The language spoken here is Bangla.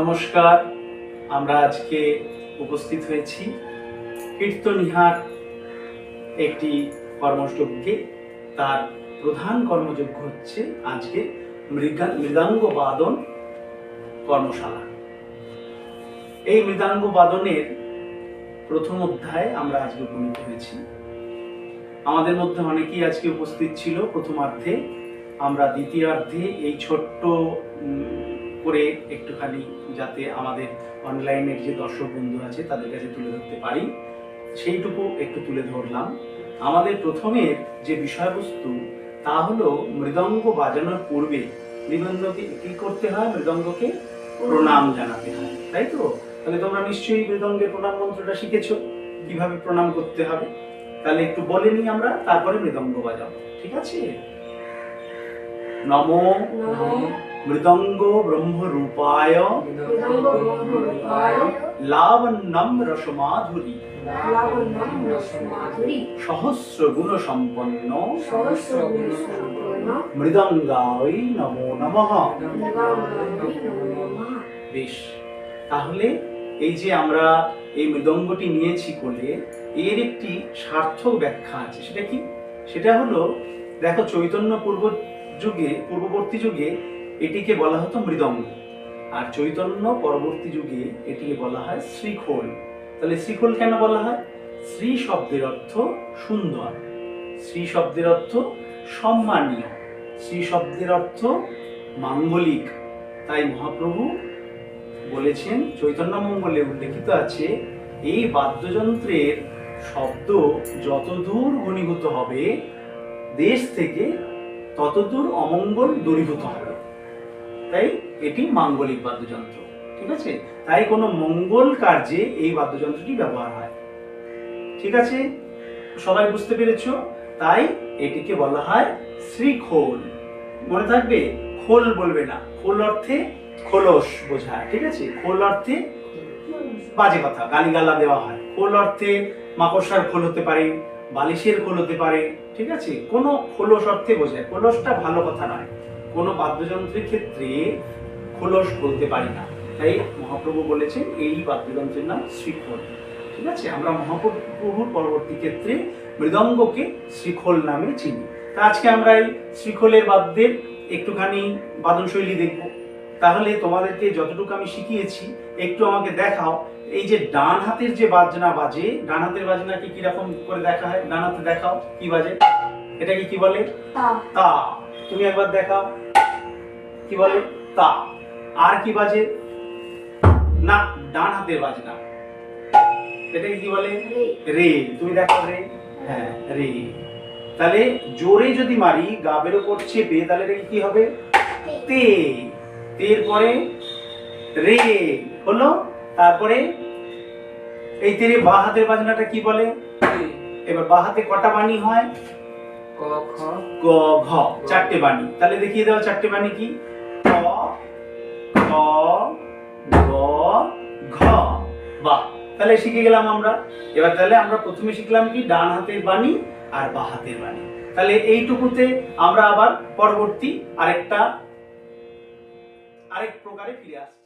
নমস্কার, আমরা আজকে উপস্থিত হয়েছি কীর্তনিহার একটি কর্মযজ্ঞে তার প্রধান কর্মযজ্ঞ হচ্ছে আজকে মৃগা মৃদাঙ্গ বাদন কর্মশালা। এই মৃদাঙ্গ বাদনের প্রথম অধ্যায় আমরা আজকে উপনীত হয়েছি। আমাদের মধ্যে অনেকেই আজকে উপস্থিত ছিল প্রথমার্ধে। আমরা দ্বিতীয়ার্ধে এই ছোট্ট করে একটুখানি যাতে আমাদের অনলাইনের যে দর্শক বন্ধু আছে তাদের কাছে তুলে ধরতে পারি, সেইটুকু একটু তুলে ধরলাম। আমাদের প্রথমের যে বিষয়বস্তু, তা হলো মৃদঙ্গ বাজানোর পূর্বে মৃদঙ্গকে কি করতে হয়? মৃদঙ্গকে প্রণাম জানাতে হয়, তাই তো? তাহলে তোমরা নিশ্চয়ই মৃদঙ্গের প্রণাম মন্ত্রটা শিখেছো, কীভাবে প্রণাম করতে হবে? তাহলে একটু বলে নিই আমরা, তারপরে মৃদঙ্গ বাজাবো, ঠিক আছে? নমো। মৃদঙ্গ ব্রহ্ম রূপায় মৃদঙ্গ ব্রহ্মরূপায় লাবণ্যম রসমাধুরী সহস্র গুণ সম্পন্ন মৃদঙ্গায় নমো নমঃ মৃগাঙ্গায় নমো নমঃ বেশ তাহলে এই যে আমরা এই মৃদঙ্গটি নিয়েছি কোলে এর একটি সার্থক ব্যাখ্যা আছে। সেটা কি? সেটা হলো দেখো চৈতন্য পূর্ব যুগে পূর্ববর্তী যুগে এটিকে বলা হতো মৃদঙ্গ। আর চৈতন্য পরবর্তী যুগে এটিকে বলা হয় শ্রীখোল। তাহলে শ্রীখোল কেন বলা হয়? শ্রী শব্দের অর্থ সুন্দর। শ্রী শব্দের অর্থ সম্মানীয়। শ্রী শব্দের অর্থ মাঙ্গলিক। তাই মহাপ্রভু বলেছেন, চৈতন্য মঙ্গলে উল্লেখিত আছে, এই বাদ্যযন্ত্রের শব্দ যতদূর ঘনীভূত হবে, দেশ থেকে ততদূর অমঙ্গল দূরীভূত হবে। তাই এটি মাঙ্গলিক বাদ্যযন্ত্র, ঠিক আছে? তাই কোনো মঙ্গল কার্যে এই বাদ্যযন্ত্রটি ব্যবহার হয়। ঠিক আছে? সবাই বুঝতে পেরেছ? তাই এটিকে বলা হয় শ্রীখোল। মনে থাকবে? খোল বলবে না। খোল অর্থে খোলস বোঝায়, ঠিক আছে? খোল অর্থে বাজে কথা, গালিগালা দেওয়া হয়। খোল অর্থে মাকড়সার খোল হতে পারে, বালিশের খোল হতে পারে, ঠিক আছে? কোনো খোলস অর্থে বোঝায়। খোলসটা ভালো কথা নয়। কোনো বাদ্যযন্ত্রের ক্ষেত্রে খোলস বলতে পারি না। তাই মহাপ্রভু বলেছেন এই বাদ্যযন্ত্রের নাম শ্রীখোল। ঠিক আছে? আমরা মহাপ্রভুর পরবর্তী ক্ষেত্রে মৃদঙ্গকে শ্রীখোল নামে চিনি। তা আজকে আমরা এই শ্রীখোলের বাদ্যের একটুখানি বাদন শৈলী দেখব। তাহলে তোমাদেরকে যতটুকু আমি শিখিয়েছি একটু আমাকে দেখাও। এই যে ডান হাতের যে বাজনা বাজে ডান হাতের বাজনাকে কীরকম করে দেখা হয়? ডান হাতে দেখাও কি বাজে? এটাকে কি বলে? তা। তা। তুমি একবার দেখাও। কি বলে? তা। আর কি বাজে? না ডান হাতের বাজনা এটাকে কি বলে? রে। রে। তুমি দেখো রে। হ্যাঁ রে। তাহলে জোরে যদি মারি গাবের ওপর চেপে তাহলে এটা কি হবে? তে। তের পরে রে হলো। তারপরে এই তেরে বা হাতের বাজনাটা কি বলে? এবার বা হাতে কটা বাণী হয়? ক খ। গ ঘ। চারটে বাণী। তাহলে দেখিয়ে দাও চারটে বাণী কি? তাহলে শিখে গেলাম আমরা। এবার তাহলে আমরা প্রথমে শিখলাম কি? ডান হাতের বাণী আর বা হাতের বাণী। তাহলে এইটুকুতে আমরা আবার পরবর্তী আরেকটা, আরেক প্রকারে ফিরে আসছি।